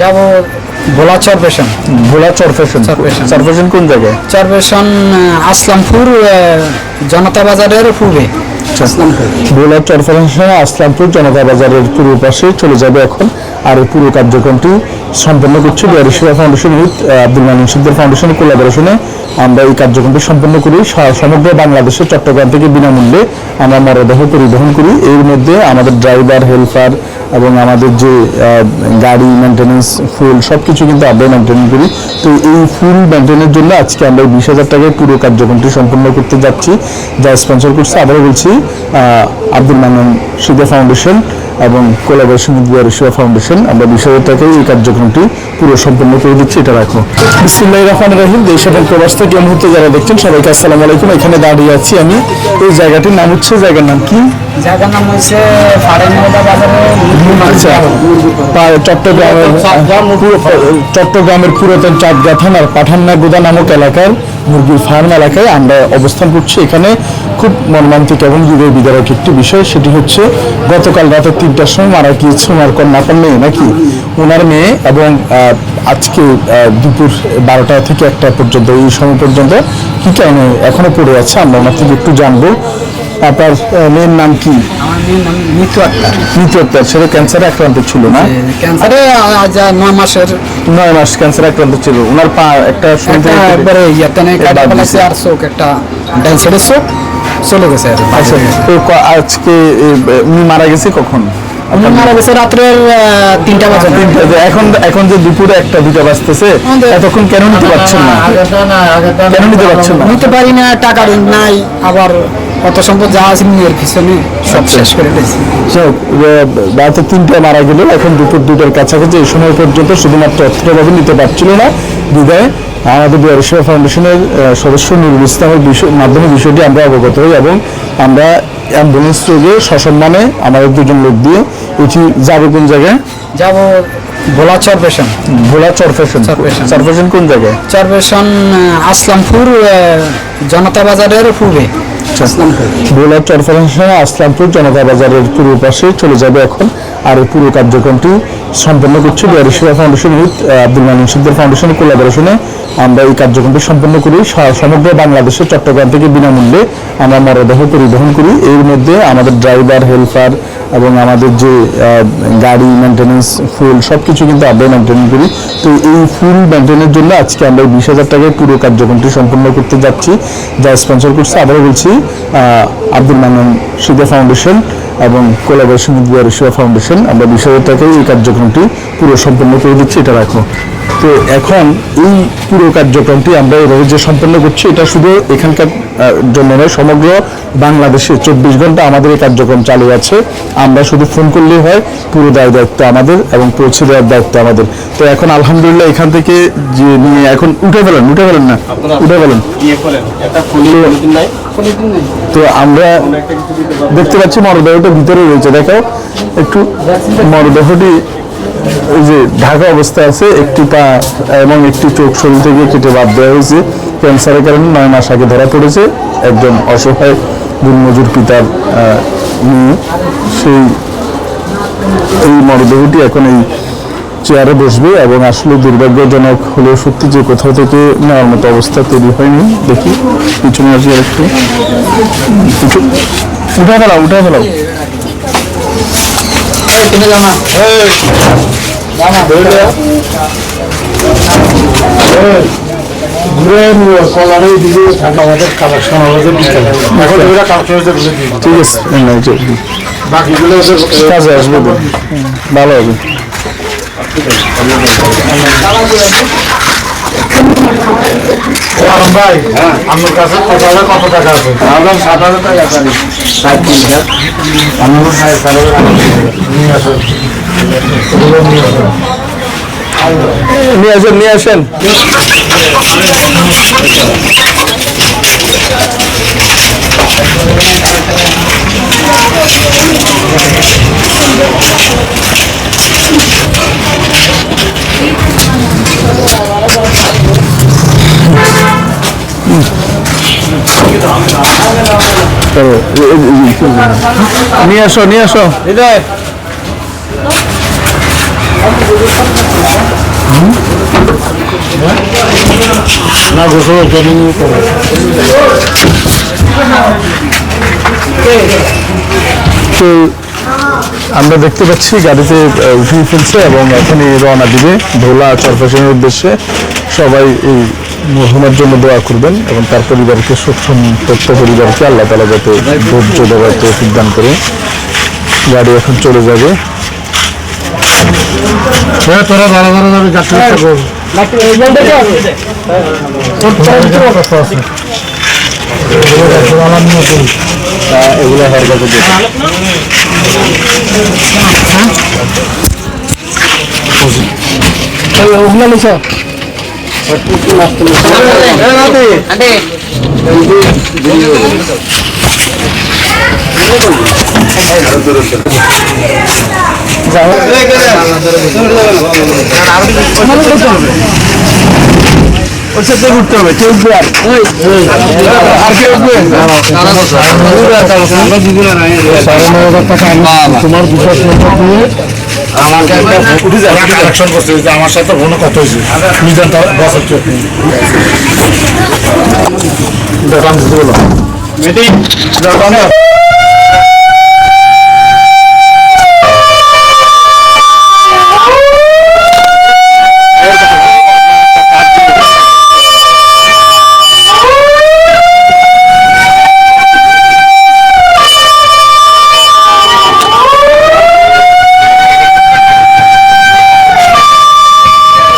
যাব ভোলা চরপেশন ভোলা চরফেশন চরফ্যাশন। চরফেশন কোন জায়গায়? চরপেশন আসলামপুর জনতা বাজারের পূর্বে। আসলামপুর। ভোলা চরফেশন আসলামপুর জনতা বাজারের পূর্ব পাশে চলে যাবে এখন। আর এই পুরো কার্যক্রমটি সম্পন্ন করছে Bihari foundation with Abdul Mullin সিদ্দির ফাউন্ডেশনের কোলাবোরেশনে আমরা এই কার্যক্রমটি সম্পন্ন করি। সমগ্র বাংলাদেশে চট্টগ্রাম থেকে বিনামূল্যে আমরা মরদেহ পরিবহন করি। এর মধ্যে আমাদের ড্রাইভার হেল্পার এবং আমাদের যে গাড়ি মেনটেন্যান্স ফুল সব কিছু কিন্তু আমরা মেনটেন করি। তো এই ফুল মেনটেনের জন্য আজকে আমরা বিশ হাজার টাকায় পুরো কার্যক্রমটি সম্পন্ন করতে যাচ্ছি। যা স্পন্সর করছে, আবারও বলছি আব্দুল মান্নান সিদা ফাউন্ডেশন এবং কোলাবোরেশন উইথ বিহার ফাউন্ডেশন আমরা টাকায় এই কার্যক্রমটি পুরো সম্পন্ন করে দিচ্ছি এটা রাখো। বিসমুল্লাহ রহমান রাহিম দেশ এবং প্রবাস থেকে এই মুহূর্তে যারা দেখছেন সবাইকে আসসালামু আলাইকুম। এখানে দাঁড়িয়ে আছি আমি। এই জায়গাটির নাম হচ্ছে জায়গার নাম কি? জায়গার নাম হচ্ছে আচ্ছা। চট্টগ্রামের পুরাতন চাঁদগা থানার পাঠান্না গোদা নামক এলাকার মুরগির ফার্ম এলাকায় আমরা অবস্থান করছি। এখানে খুব মর্মান্তিক এবং যুগের বিদারক একটি বিষয়, সেটি হচ্ছে গতকাল রাতে তিনটার সময় মারা গিয়েছে ওনার কন্যাপন মেয়ে নাকি? ওনার মেয়ে এবং আজকে দুপুর বারোটা থেকে একটা পর্যন্ত, এই সময় পর্যন্ত কী কারণে এখনও পড়ে আছে আমরা ওনার থেকে একটু জানব। আপনার মেয়ের নাম কি? আমার মেয়ের নাম মিতু আক্তার। মৃত্যু একটা সেটা ক্যান্সারে আক্রান্ত ছিল না? ক্যান্সারে আজ নয় মাসের। নয় মাস ক্যান্সার আক্রান্ত ছিল। ওনার পা একটা শুনতে একটা পেতে- একবারে ইয়াতেনে বাদ কাটা ফেলাছে আর চোখ একটা ডান সাইডের চোখ চলে গেছে আচ্ছা তো আজকে উনি মারা গেছে কখন? মারা গেছে রাত্রের আহ, তিনটা বাজে। তিনটা এখন এখন যে দুপুরে একটা দুটা বাজতেছে এতক্ষণ কেন নিতে পারছেন না? কেন নিতে পারছেন না? নিতে পারি না টাকা নাই আবার কত সম্পদ যা আছে মেয়ের পিছনে সব শেষ করে দিয়েছি। রাতে তিনটায় মারা গেল এখন দুপুর দুটার কাছাকাছি এই সময় পর্যন্ত শুধুমাত্র অর্থভাবে নিতে পারছিল না। বিদায় আমাদের বিহার সেবা ফাউন্ডেশনের সদস্য নুরুল ইসলামের বিষয় মাধ্যমে বিষয়টি আমরা অবগত হই এবং আমরা অ্যাম্বুলেন্স যোগে সসম্মানে আমাদের দুজন লোক দিয়ে এটি যাবে কোন জায়গায়? যাব ভোলা চরপেশন ভোলা চরফেশন চরফ্যাশন। চরফেশন কোন জায়গায়? চরপেশন আসলামপুর জনতা বাজারের পূর্বে। আসলামপুর ভোলা চরফেশন আসলামপুর জনতা বাজারের পূর্ব পাশে চলে যাবে এখন আর এই পুরো কার্যক্রমটি সম্পন্ন করছে Bihari foundation with Abdul Mullin সিদ্দির ফাউন্ডেশনের কোলাবোরেশনে আমরা এই কার্যক্রমটি সম্পন্ন করি সমগ্র বাংলাদেশে চট্টগ্রাম থেকে বিনামূল্যে। আমরা মরদেহ পরিবহন করি। এর মধ্যে আমাদের ড্রাইভার হেল্পার এবং আমাদের যে গাড়ি মেনটেন্যান্স ফুল সব কিছু কিন্তু আমরা মেনটেন করি। তো এই ফুল মেনটেনের জন্য আজকে আমরা এই বিশ হাজার টাকায় পুরো কার্যক্রমটি সম্পন্ন করতে যাচ্ছি। যা স্পন্সর করছে, আবারও বলছি আব্দুল মান্নান সিদা ফাউন্ডেশন এবং কোলাবরেশন উইথ শিবা ফাউন্ডেশন, আমরা বিষয়টাকে এই কার্যক্রমটি পুরো সম্পন্ন করে দিচ্ছি, এটা রাখো। তো এখন এই পুরো কার্যক্রমটি আমরা এভাবে যে সম্পন্ন করছি, এটা শুধু এখানকার জন্য নয় সমগ্র বাংলাদেশে চব্বিশ ঘণ্টা আমাদের এই কার্যক্রম চালু আছে। আমরা শুধু ফোন করলেই হয় পুরো দায় দায়িত্ব আমাদের এবং পৌঁছে দেওয়ার দায়িত্ব আমাদের। তো এখন আলহামদুলিল্লাহ এখান থেকে যে নিয়ে এখন উঠে ফেলেন উঠে ফেলেন না? উঠে ফেলেন। তো আমরা দেখতে পাচ্ছি মরদেহটা ভিতরে রয়েছে। দেখো একটু মরদেহটি ওই যে ঢাকা অবস্থায় আছে, একটি পা এবং একটি চোখ শরীর থেকে কেটে বাদ দেওয়া হয়েছে। ক্যান্সারের কারণে নয় মাস আগে ধরা পড়েছে একজন অসহায় দিনমজুর পিতার মেয়ে। সেই এই মরদেহটি এখন এই চেয়ারে বসবে এবং আসলে দুর্ভাগ্যজনক হলেও সত্যি যে কোথাও থেকে নেওয়ার মতো অবস্থা তৈরি হয়নি। দেখি, পিছনে আর একটু উঠে- উঠে ফেলাও। উঠে ফেলাও আমাদের কালেকশন আমাদের এখন এগুলো কালেকশন ঠিক আছে বাকিগুলো কাজে আসবে। ভালো হবে ভাই আপনার কাছে টোটালে কত টাকা আছে? আমার সাত হাজার টাকা আছে। ষাট তিনটা আমার ষাট ষাট নিয়ে আসেন। নিয়ে আসেন। নিয়ে আসেন নিয়ে আসেন। চলো, এ- নিয়ে আসো নিয়ে আসো। হৃদয়। তো আমরা দেখতে পাচ্ছি গাড়িতে উঠিয়ে ফেলছে এবং এখনই রওনা দিবে। ধোলা চরফেশনের উদ্দেশ্যে সবাই এই মরহুমের জন্য দোয়া করবেন এবং তার পরিবারকে সুখ সম্পত্ত পরিবারকে আল্লাহ তালা যাতে ধৈর্য দেওয়ার তৌফিক দান করে। গাড়ি এখন চলে যাবে। হ্যাঁ তোরা যাত্রা এগুলো কাছে ওগুলো সাথে ঘুরতে হবে কেউ আর কেউ তোমার নম্বর দিয়ে যাবে কালেকশন করছে যে আমার সাথে ফোনে কত হয়েছে? মিজানটা বস হচ্ছে দেখান দিতে বলো